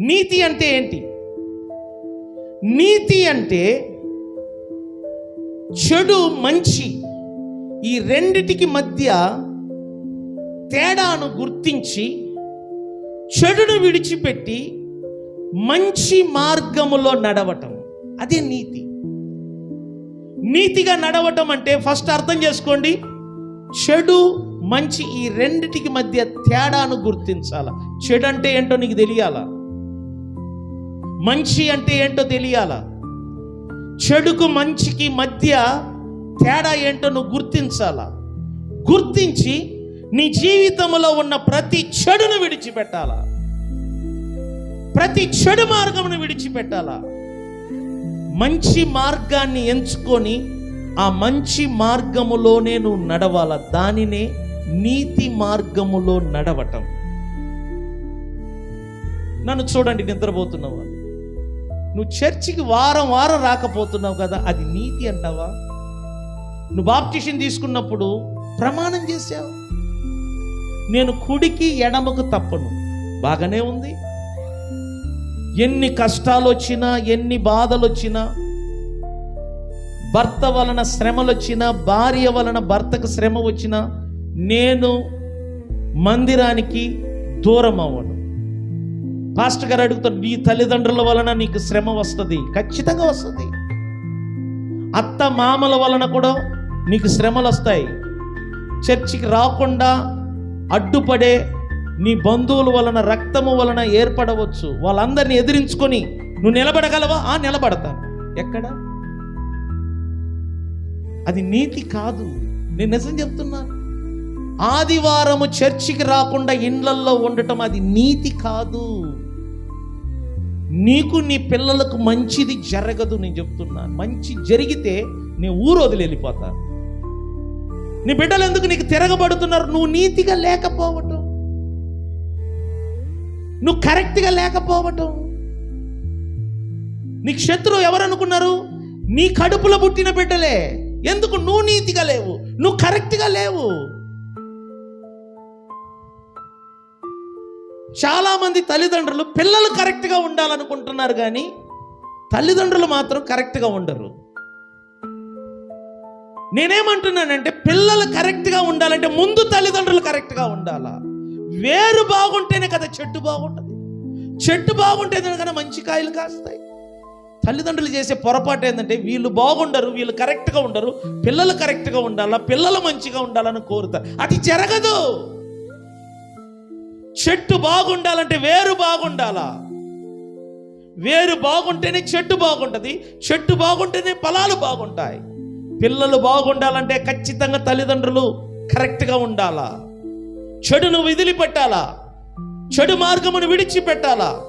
నీతి అంటే ఏంటి? నీతి అంటే చెడు మంచి ఈ రెండిటికి మధ్య తేడాను గుర్తించి చెడును విడిచిపెట్టి మంచి మార్గములో నడవటం. అదే నీతి. నీతిగా నడవటం అంటే ఫస్ట్ అర్థం చేసుకోండి. చెడు మంచి ఈ రెండిటికి మధ్య తేడాను గుర్తించాల? చెడు అంటే ఏంటో నీకు తెలియాలా? మంచి అంటే ఏంటో తెలియాలా? చెడుకు మంచికి మధ్య తేడా ఏంటో నువ్వు గుర్తించాలా? గుర్తించి నీ జీవితంలో ఉన్న ప్రతి చెడును విడిచిపెట్టాలా? ప్రతి చెడు మార్గమును విడిచిపెట్టాలా? మంచి మార్గాన్ని ఎంచుకొని ఆ మంచి మార్గములోనే నువ్వు నడవాల? దానినే నీతి మార్గములో నడవటం. నన్ను చూడండి నిద్రపోతున్నవాళ్ళు నువ్వు చర్చికి వారం వారం రాకపోతున్నావు కదా అది నీతి అంటావా? నువ్వు బాప్టిషన్ తీసుకున్నప్పుడు ప్రమాణం చేశావు. నేను కుడికి ఎడమకు తప్పను. బాగానే ఉంది. ఎన్ని కష్టాలు వచ్చినా ఎన్ని బాధలు వచ్చినా భర్త వలన శ్రమలు వచ్చినా భార్య వలన భర్తకు శ్రమ వచ్చినా నేను మందిరానికి దూరం అవ్వను పాస్టర్ గారు అడుగుతారు నీ తల్లిదండ్రుల వలన నీకు శ్రమ వస్తుంది. ఖచ్చితంగా వస్తుంది. అత్త మామల వలన కూడా నీకు శ్రమలు వస్తాయి. చర్చికి రాకుండా అడ్డుపడే నీ బంధువుల వలన రక్తము వలన ఏర్పడవచ్చు. వాళ్ళందరిని ఎదిరించుకొని నువ్వు నిలబడగలవా? ఆ నిలబడతాను. ఎక్కడ? అది నీతి కాదు. నేను నిజం చెప్తున్నాను. ఆదివారము చర్చికి రాకుండా ఇండ్లల్లో ఉండటం అది నీతి కాదు. నీకు నీ పిల్లలకు మంచిది జరగదు నేను చెప్తున్నాను. మంచి జరిగితే నీ ఊరు వదిలి వెళ్ళిపోతా నీ బిడ్డలు ఎందుకు నీకు తిరగబడుతున్నారు? నువ్వు నీతిగా లేకపోవటం. నువ్వు కరెక్ట్గా లేకపోవటం. నీకు శత్రువు ఎవరనుకున్నారు? నీ కడుపులో పుట్టిన బిడ్డలే. ఎందుకు? నువ్వు నీతిగా లేవు. నువ్వు కరెక్ట్గా లేవు. చాలామంది తల్లిదండ్రులు పిల్లలు కరెక్ట్గా ఉండాలనుకుంటున్నారు కానీ తల్లిదండ్రులు మాత్రం కరెక్ట్గా ఉండరు. నేనేమంటున్నానంటే పిల్లలు కరెక్ట్గా ఉండాలంటే ముందు తల్లిదండ్రులు కరెక్ట్గా ఉండాలా? వేరు బాగుంటేనే కదా చెట్టు బాగుంటుంది. చెట్టు బాగుంటేనే కదా మంచి కాయలు కాస్తాయి. తల్లిదండ్రులు చేసే పొరపాటు ఏంటంటే వీళ్ళు బాగుండరు వీళ్ళు కరెక్ట్గా ఉండరు. పిల్లలు కరెక్ట్గా ఉండాలా? పిల్లలు మంచిగా ఉండాలని కోరుతారు. అది జరగదు. చెట్టు బాగుండాలంటే వేరు బాగుండాలా? వేరు బాగుంటేనే చెట్టు బాగుంటుంది చెట్టు బాగుంటేనే ఫలాలు బాగుంటాయి. పిల్లలు బాగుండాలంటే ఖచ్చితంగా తల్లిదండ్రులు కరెక్ట్గా ఉండాలా? చెడును వదిలిపెట్టాలా? చెడు మార్గమును విడిచిపెట్టాలా?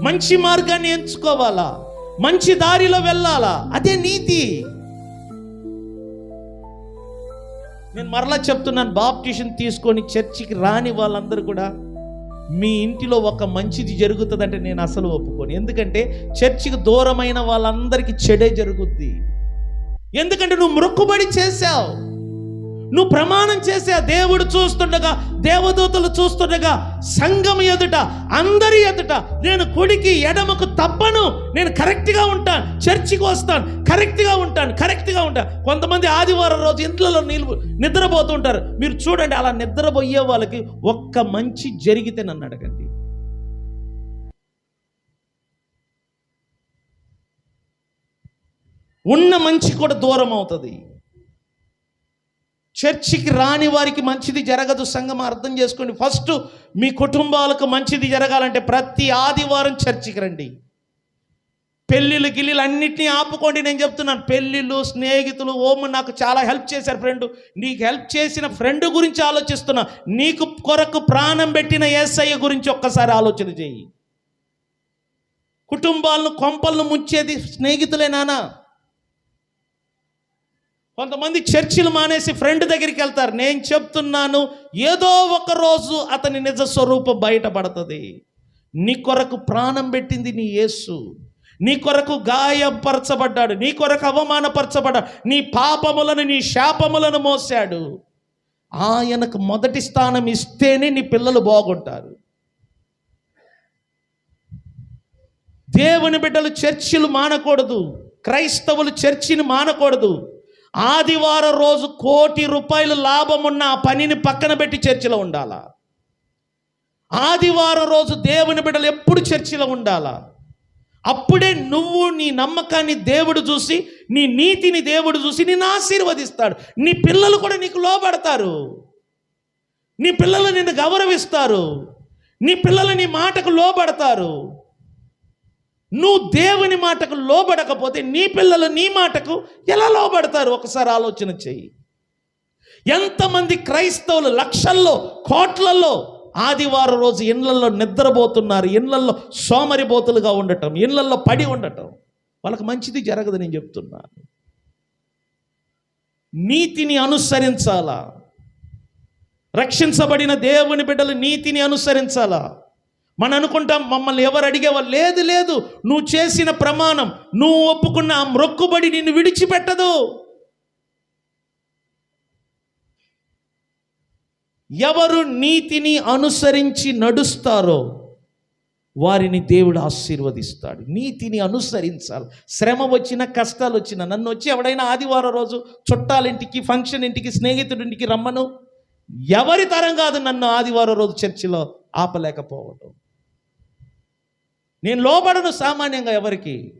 మంచి మార్గాన్ని ఎంచుకోవాలా? మంచి దారిలో వెళ్ళాలా? అదే నీతి. నేను మరలా చెప్తున్నాను బాప్టిషన్ తీసుకొని చర్చికి రాని వాళ్ళందరూ కూడా మీ ఇంటిలో ఒక మంచిది జరుగుతుందంటే నేను అసలు ఒప్పుకోను. ఎందుకంటే చర్చికి దూరమైన వాళ్ళందరికీ చెడే జరుగుద్ది. ఎందుకంటే నువ్వు మొక్కుబడి చేశావు. నువ్వు ప్రమాణం చేసే దేవుడు చూస్తుండగా దేవదూతలు చూస్తుండగా సంఘం ఎదుట అందరి ఎదుట నేను కుడికి ఎడమకు తప్పను. నేను కరెక్ట్గా ఉంటాను. చర్చికి వస్తాను. కరెక్ట్గా ఉంటాను. కరెక్ట్గా ఉంటాను. కొంతమంది ఆదివారం రోజు ఇంట్లో నిలువు నిద్రపోతుంటారు మీరు చూడండి అలా నిద్రపోయే వాళ్ళకి ఒక్క మంచి జరిగితే నన్ను అడగండి. ఉన్న మంచి కూడా దూరం అవుతుంది. చర్చికి రాని వారికి మంచిది జరగదు. సంఘం అర్థం చేసుకోండి. ఫస్ట్ మీ కుటుంబాలకు మంచిది జరగాలంటే ప్రతి ఆదివారం చర్చికి రండి. పెళ్ళిళ్ళు గిల్లిలు అన్నిటినీ ఆపుకోండి. నేను చెప్తున్నాను పెళ్ళిళ్ళు స్నేహితులు ఓము నాకు చాలా హెల్ప్ చేశారు ఫ్రెండ్. నీకు హెల్ప్ చేసిన ఫ్రెండ్ గురించి ఆలోచిస్తున్నా. నీకు కొరకు ప్రాణం పెట్టిన ఏసయ్య గురించి ఒక్కసారి ఆలోచన చేయి. కుటుంబాలను కొంపలను ముంచేది స్నేహితులే నానా. కొంతమంది చర్చిలు మానేసి ఫ్రెండ్ దగ్గరికి వెళ్తారు. నేను చెప్తున్నాను ఏదో ఒక రోజు అతని నిజ స్వరూపం బయటపడుతుంది. నీ కొరకు ప్రాణం పెట్టింది నీ యేసు. నీ కొరకు గాయపరచబడ్డాడు. నీ కొరకు అవమానపరచబడ్డాడు. నీ పాపములను నీ శాపములను మోసాడు ఆయనకు మొదటి స్థానం ఇస్తేనే నీ పిల్లలు బాగుంటారు. దేవుని బిడ్డలు చర్చిలు మానకూడదు. క్రైస్తవులు చర్చిని మానకూడదు. ఆదివారం రోజు కోటి రూపాయలు లాభం ఉన్న ఆ పనిని పక్కన పెట్టి చర్చిలో ఉండాలా? ఆదివారం రోజు దేవుని బిడ్డలు ఎప్పుడు చర్చిలో ఉండాలా? అప్పుడే నువ్వు నీ నమ్మకాన్ని దేవుడు చూసి నీ నీతిని దేవుడు చూసి నిన్ను ఆశీర్వదిస్తాడు. నీ పిల్లలు కూడా నీకు లోబడతారు. నీ పిల్లలు నిన్ను గౌరవిస్తారు. నీ పిల్లలు నీ మాటకు లోబడతారు. నువ్వు దేవుని మాటకు లోబడకపోతే నీ పిల్లలు నీ మాటకు ఎలా లోబడతారు? ఒకసారి ఆలోచన చెయ్యి. ఎంతమంది క్రైస్తవులు లక్షల్లో కోట్లలో ఆదివారం రోజు ఇండ్లల్లో నిద్రపోతున్నారు ఇండ్లల్లో సోమరిపోతులుగా ఉండటం ఇండ్లల్లో పడి ఉండటం. వాళ్ళకి మంచిది జరగదు నేను చెప్తున్నాను నీతిని అనుసరించాలా? రక్షించబడిన దేవుని బిడ్డలు నీతిని అనుసరించాలా? మనం అనుకుంటాం మమ్మల్ని ఎవరు అడిగేవాళ్ళు? లేదు లేదు. నువ్వు చేసిన ప్రమాణం. నువ్వు ఒప్పుకున్న ఆ మ్రొక్కుబడి నిన్ను విడిచిపెట్టదు. ఎవరు నీతిని అనుసరించి నడుస్తారో వారిని దేవుడు ఆశీర్వదిస్తాడు. నీతిని అనుసరించాలి. శ్రమ వచ్చిన కష్టాలు వచ్చిన. నన్ను వచ్చి ఎవడైనా ఆదివారం రోజు చుట్టాలింటికి ఫంక్షన్ ఇంటికి స్నేహితుడింటికి రమ్మను. ఎవరి తరం కాదు నన్ను ఆదివారం రోజు చర్చిలో ఆపలేకపోవడం నేను లోబడను సామాన్యంగా ఎవరికి?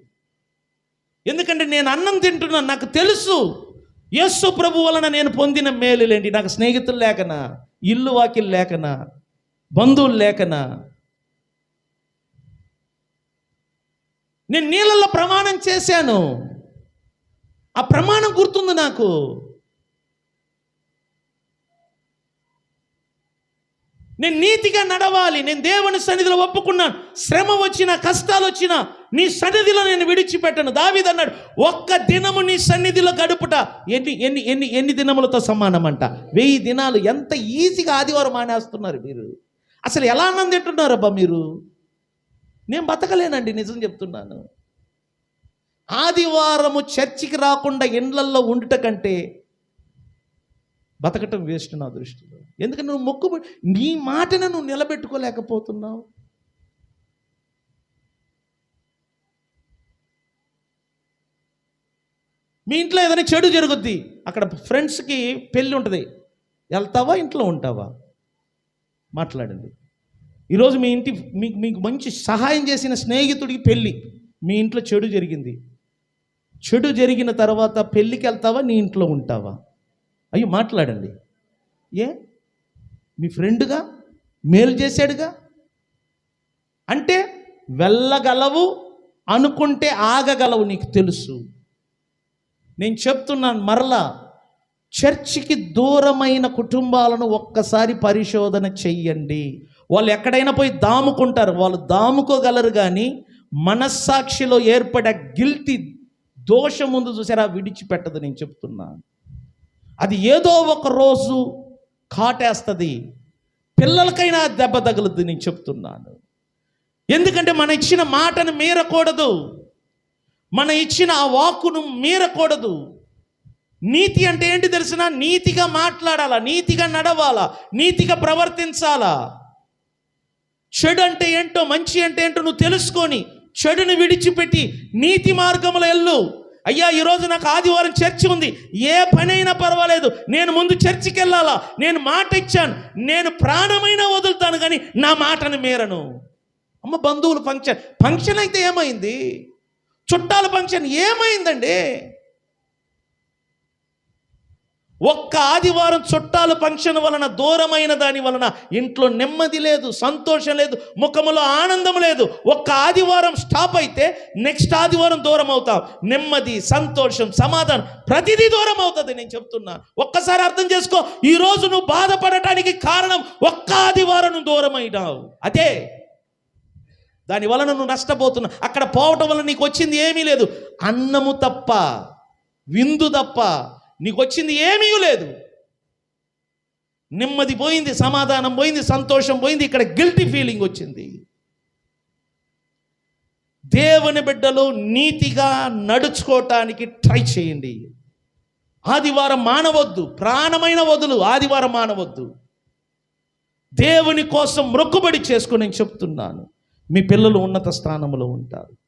ఎందుకంటే నేను అన్నం తింటున్నాను నాకు తెలుసు యస్సు ప్రభు వలన నేను పొందిన మేలులేంటి? నాకు స్నేహితులు లేకనా? ఇల్లు వాకిలు లేకనా? బంధువులు లేకనా? నేను నీళ్ళల్లో ప్రమాణం చేశాను. ఆ ప్రమాణం గుర్తుంది నాకు. నేను నీతిగా నడవాలి నేను దేవుని సన్నిధిలో ఒప్పుకున్నాను. శ్రమ వచ్చినా కష్టాలు వచ్చినా నీ సన్నిధిలో నేను విడిచిపెట్టను. దావిదన్నాడు ఒక్క దినము నీ సన్నిధిలో గడుపుట ఎన్ని ఎన్ని ఎన్ని ఎన్ని దినములతో సమానమంట? వెయ్యి దినాలు ఎంత ఈజీగా ఆదివారం మానేస్తున్నారు మీరు? అసలు ఎలా ఆనందింటున్నారు అబ్బా మీరు? నేను బతకలేనండి నిజం చెప్తున్నాను. ఆదివారము చర్చికి రాకుండా ఇండ్లల్లో ఉండుట కంటే బతకటం వేస్ట్ నా దృష్టిలో. ఎందుకంటే నువ్వు మొక్కు నీ మాటను నువ్వు నిలబెట్టుకోలేకపోతున్నావు. మీ ఇంట్లో ఏదైనా చెడు జరుగుద్ది అక్కడ ఫ్రెండ్స్కి పెళ్ళి ఉంటుంది. వెళ్తావా ఇంట్లో ఉంటావా? మాట్లాడండి. ఈరోజు మీ ఇంటి మీకు మీకు మంచి సహాయం చేసిన స్నేహితుడికి పెళ్ళి. మీ ఇంట్లో చెడు జరిగింది. చెడు జరిగిన తర్వాత పెళ్ళికి వెళ్తావా నీ ఇంట్లో ఉంటావా? అయ్యో మాట్లాడండి. ఏ? మీ ఫ్రెండ్గా మేలు చేశాడుగా? అంటే వెళ్ళగలవు అనుకుంటే ఆగగలవు నీకు తెలుసు. నేను చెప్తున్నాను మరలా చర్చికి దూరమైన కుటుంబాలను ఒక్కసారి పరిశోధన చెయ్యండి. వాళ్ళు ఎక్కడైనా పోయి దాముకుంటారు వాళ్ళు దాముకోగలరు కానీ మనస్సాక్షిలో ఏర్పడే గిల్టీ దోషం ముందు చూసారా విడిచిపెట్టదు నేను చెప్తున్నాను. అది ఏదో ఒక రోజు కాటేస్తుంది. పిల్లలకైనా దెబ్బ తగులుద్ది నేను చెప్తున్నాను. ఎందుకంటే మన ఇచ్చిన మాటను మీరకూడదు. మన ఇచ్చిన ఆ వాక్కును మీరకూడదు. నీతి అంటే ఏంటి తెలిసిన? నీతిగా మాట్లాడాలా నీతిగా నడవాలా నీతిగా ప్రవర్తించాలా? చెడు అంటే ఏంటో మంచి అంటే ఏంటో నువ్వు తెలుసుకొని చెడుని విడిచిపెట్టి నీతి మార్గంలో వెళ్ళు. అయ్యా ఈరోజు నాకు ఆదివారం చర్చి ఉంది. ఏ పనైనా పర్వాలేదు. నేను ముందు చర్చికి వెళ్ళాలా? నేను మాట ఇచ్చాను. నేను ప్రాణమైనా వదులుతాను కానీ నా మాటను మేరను. అమ్మ బంధువులు ఫంక్షన్ ఫంక్షన్ అయితే ఏమైంది? చుట్టాల ఫంక్షన్ ఏమైందండి? ఒక్క ఆదివారం చుట్టాలు ఫంక్షన్ వలన దూరమైన దాని వలన ఇంట్లో నెమ్మది లేదు సంతోషం లేదు ముఖములో ఆనందం లేదు. ఒక్క ఆదివారం స్టాప్ అయితే నెక్స్ట్ ఆదివారం దూరం అవుతాం. నెమ్మది సంతోషం సమాధానం ప్రతిదీ దూరం అవుతుంది. నేను చెప్తున్నా ఒక్కసారి అర్థం చేసుకో ఈ రోజు నువ్వు బాధపడటానికి కారణం ఒక్క ఆదివారం నువ్వు దూరం అయినావు అదే. దాని వలన నువ్వు నష్టపోతున్నావు. అక్కడ పోవటం వలన నీకు వచ్చింది ఏమీ లేదు. అన్నము తప్ప విందు తప్ప నీకు వచ్చింది ఏమీ లేదు. నెమ్మది పోయింది సమాధానం పోయింది సంతోషం పోయింది ఇక్కడ గిల్టీ ఫీలింగ్ వచ్చింది. దేవుని బిడ్డలు నీతిగా నడుచుకోవటానికి ట్రై చేయండి. ఆదివారం మానవద్దు ప్రాణమైన వదులు ఆదివారం మానవద్దు. దేవుని కోసం మొక్కుబడి చేసుకుని నేను చెప్తున్నాను. మీ పిల్లలు ఉన్నత స్థానంలో ఉంటారు.